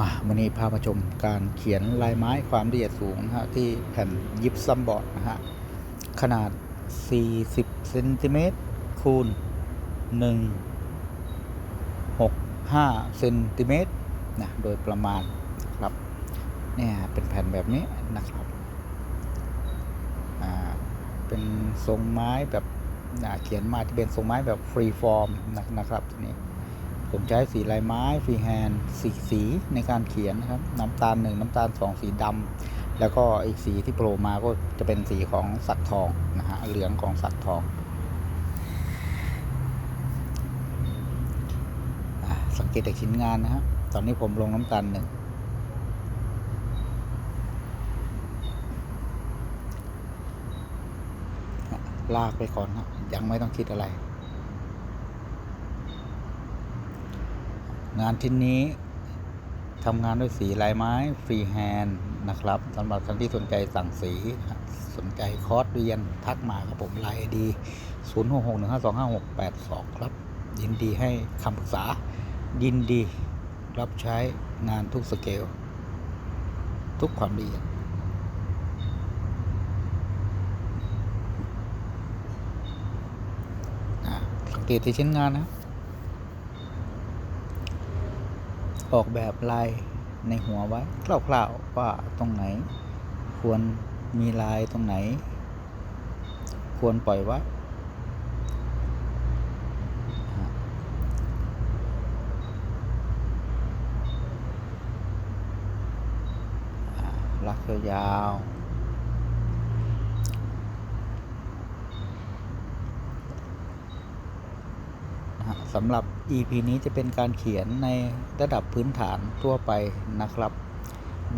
มาวันนี้พามาชมการเขียนลายไม้ความละเอียดสูงนะฮะที่แผ่นยิปซัมบอร์ดนะฮะ ขนาด 40เซนติเมตรคูณ 165เซนติเมตรนะโดยประมาณนะครับเนี่ยเป็นแผ่นแบบนี้นะครับอ่าเป็นทรงไม้แบบเขียนมาจะเป็นทรงไม้แบบฟรีฟอร์มนะครับทีนี้ ผมใช้สีลายไม้ฟรีแฮนด์สีสีในการเขียนนะครับ น้ำตาลหนึ่งน้ำตาลสองสีดำแล้วก็อีกสีที่โผล่มาก็จะเป็นสีของสักทองนะฮะเหลืองของสักทองอสังเกตจากชิ้นงานนะฮะตอนนี้ผมลงน้ำตาลหนึ่งลากไปก่อนครับยังไม่ต้องคิดอะไร งานชิ้นนี้ทำงานด้วยสีลายไม้ฟรีแฮนด์นะครับสำหรับท่านที่สนใจสั่งสีสนใจคอร์สเรียนทักมาครับผมไลน์ดี0 6 6 1 5 2 5 6 8 2ครับ ยินดีให้คำปรึกษายินดีรับใช้งานทุกสเกล ทุกความละเอียดอะสังเกตที่ชิ้นงานนะ ออกแบบลายในหัวไว้คร่าวๆว่าตรงไหน ควรมีลายตรงไหน ควรปล่อยไว้อ่าลักยาวๆนะฮะ สำหรับ EP นี้จะเป็นการเขียนในระดับพื้นฐานทั่วไปนะครับ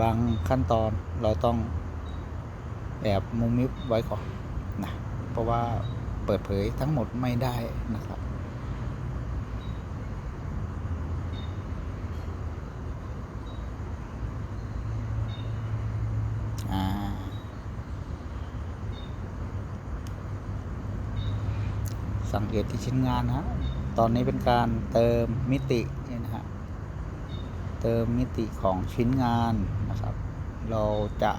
บางขั้นตอนเราต้องแอบมุมมิบไว้ก่อนนะเพราะว่าเปิดเผยทั้งหมดไม่ได้นะครับสังเกตที่ชิ้นงานนะฮะ ตอนนี้เป็นการเติมมิตินี่นะฮะเติมมิติของชิ้นงานนะครับ เราจะ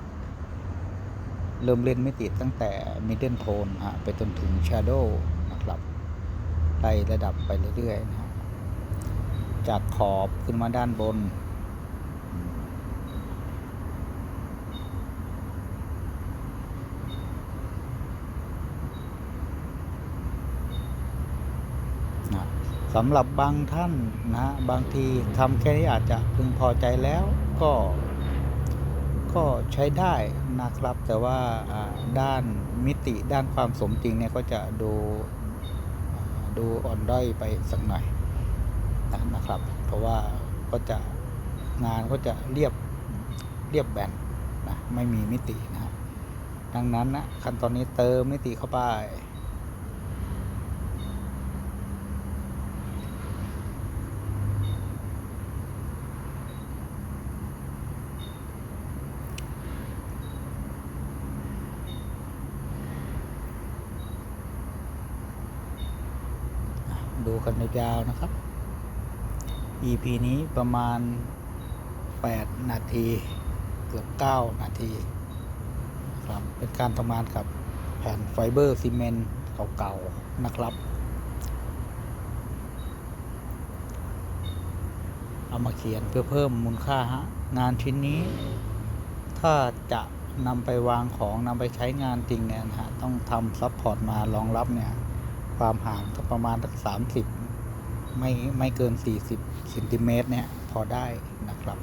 เริ่มเล่นมิติตั้งแต่ middle tone ฮะไปจนถึง shadow นะครับไล่ระดับไปเรื่อยๆนะฮะจากขอบขึ้นมาด้านบน นะ สำหรับบางท่านนะบางทีทำแค่นี้อาจจะพึงพอใจแล้วก็ก็ใช้ได้นะครับ แต่ว่าด้านมิติด้านความสมจริงเนี่ยก็จะดูดูอ่อนด้อยไปสักหน่อยนะนะครับ เพราะว่าก็จะงานก็จะเรียบเรียบแบนนะไม่มีมิตินะครับดังนั้นนะขั้นตอนนี้เติมมิติเข้าไป ดูกันยาวๆนะครับ EP นี้ประมาณ 8 นาที เกือบ 9 นาทีครับเป็นการทำงานกับแผ่นไฟเบอร์ซีเมนต์เก่าๆนะครับ เอามาเขียนเพื่อเพิ่มมูลค่าฮะ งานชิ้นนี้ ถ้าจะนำไปวางของนำไปใช้งานจริงเนี่ยนะฮะ ต้องทำซัพพอร์ตมารองรับเนี่ย ความห่างก็ประมาณสักสามสิบไม่ไม่เกินสี่สิบเซนติเมตรเนี่ยพอได้นะครับ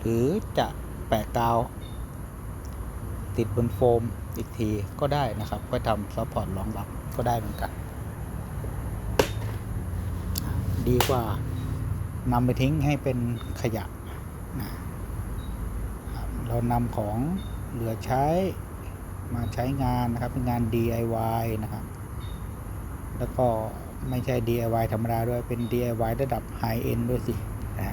หรือจะแปะกาว ติดบนโฟมอีกทีก็ได้นะครับ ก็ทำซัพพอร์ตรองรับก็ได้เหมือนกัน ดีกว่านำไปทิ้งให้เป็นขยะนะเรานำของเหลือใช้ มาใช้งานนะครับ เป็นงาน DIY นะครับ แล้วก็ไม่ใช่ DIY ธรรมดาด้วยเป็น DIY ระดับ High End ด้วยสิอ่า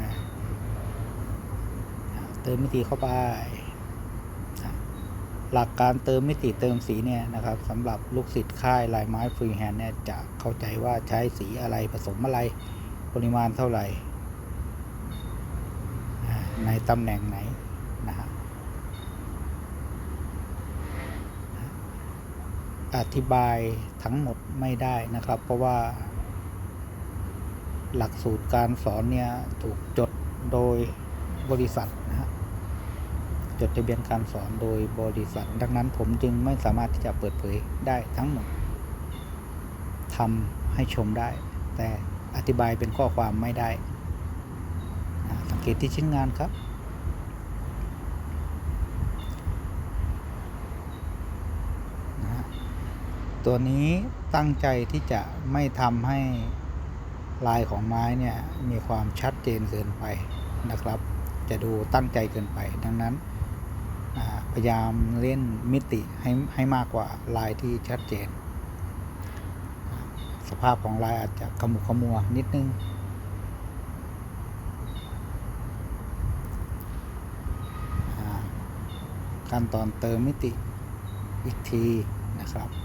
เติมมิติเข้าไป หลักการเติมมิติเติมสีเนี่ยนะครับสำหรับลูกศิษย์ค่ายลายไม้ฟรีแฮนด์เนี่ยจะเข้าใจว่าใช้สีอะไรผสมอะไรปริมาณเท่าไหร่ในตำแหน่งไหนนะฮะ อธิบายทั้งหมดไม่ได้นะครับ เพราะว่า หลักสูตรการสอนเนี่ยถูกจดโดยบริษัทนะฮะจดทะเบียนการสอนโดยบริษัท ดังนั้นผมจึงไม่สามารถที่จะเปิดเผยได้ทั้งหมดทำให้ชมได้ แต่อธิบายเป็นข้อความไม่ได้ สังเกตที่ชิ้นงานครับ นะฮะ ตัวนี้ตั้งใจที่จะไม่ทำให้ลายของไม้เนี่ยมีความชัดเจนเกินไปนะครับ จะดูตั้งใจเกินไป ดังนั้นพยายามเล่นมิติให้ให้มากกว่าลายที่ชัดเจน สภาพของลายอาจจะขมุกขมัวนิดนึง ขั้นตอนเติมมิติอีกทีนะครับ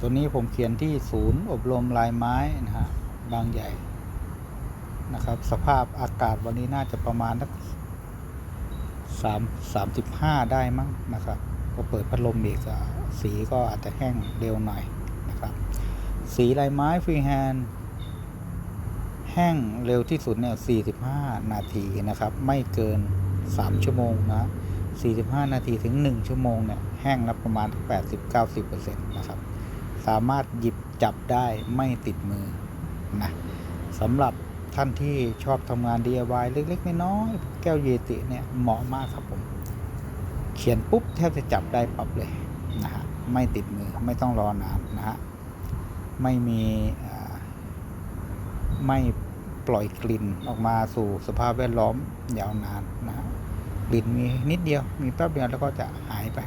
ตัวนี้ผมเขียนที่ศูนย์อบรมลายไม้นะฮะบางใหญ่นะครับ สภาพอากาศวันนี้น่าจะประมาณสักสามสามสิบห้าได้มั้งนะครับพอเปิดพัดลมอีกสีก็อาจจะแห้งเร็วหน่อยนะครับ สีลายไม้ฟรีแฮนด์แห้งเร็วที่สุดเนี่ย45 นาทีนะครับ ไม่เกิน 3 ชั่วโมงนะ45 นาทีถึง 1 ชั่วโมงเนี่ยแห้งนับประมาณ 80-90%นะครับ สามารถหยิบจับได้ไม่ติดมือนะสำหรับท่านที่ชอบทำงาน DIY เล็กๆน้อยๆแก้วเยติเนี่ยเหมาะมากครับผม เขียนปุ๊บแทบจะจับได้ปั๊บเลยนะฮะไม่ติดมือไม่ต้องรอนานนะฮะไม่มีไม่ปล่อยกลิ่นออกมาสู่สภาพแวดล้อมยาวนานนะกลิ่นมีนิดเดียวมีแป๊บเดียวแล้วก็จะหายไป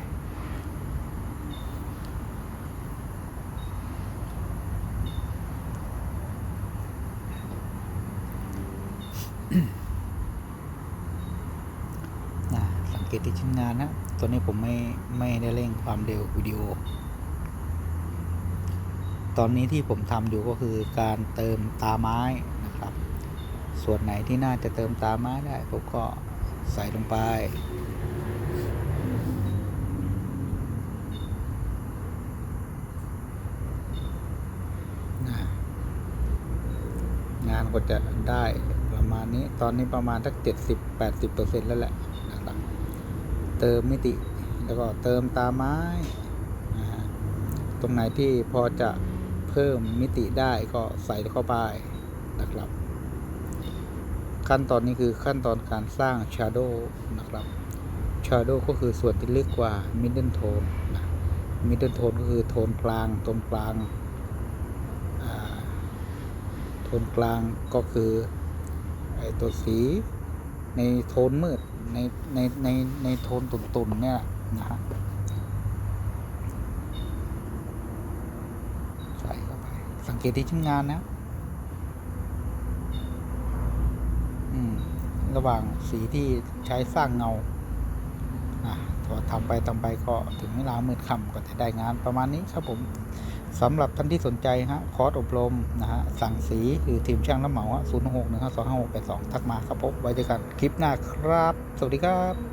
นะสัง เกตที่ชิ้นงานนะตัวนี้ผมไม่ไม่ได้เร่งความเร็ววิดีโอ ตอนนี้ที่ผมทำอยู่ก็คือการเติมตาไม้นะครับ ส่วนไหนที่น่าจะเติมตาไม้ได้ผมก็ใส่ลงไปงานก็จะได้ประมาณนี้ ตอนนี้ประมาณสักเจ็ดสิบแปดสิบเปอร์เซ็นต์แล้วแหละ เติมมิติ แล้วก็เติมตาไม้นะฮะตรงไหนที่พอจะเพิ่มมิติได้ก็ใส่เข้าไปนะครับ ขั้นตอนนี้คือขั้นตอนการสร้าง Shadow นะครับ Shadow ก็คือส่วนที่ลึกกว่า Middle Tone นะ Middle Tone ก็คือโทนกลางโทนกลางโทนกลางก็คือไอตัวสี ในโทนมืดในในในในโทนตุ่นๆเนี่ยนะฮะใส่เข้าไป สังเกตที่ชิ้นงานนะอืมระหว่างสีที่ใช้สร้างเงาอะพอทำไปทำไปก็ถึงเวลามืดค่ำก็จะได้งานประมาณนี้ครับผม สำหรับท่านที่สนใจฮะคอร์สอบรมนะฮะสั่งสีหรือทีมช่างน้ำเหมาศูนย์หกหนึ่งห้าสองห้าหกแปดสองทักมาครับผมไว้เจอกันคลิปหน้าครับ สวัสดีครับ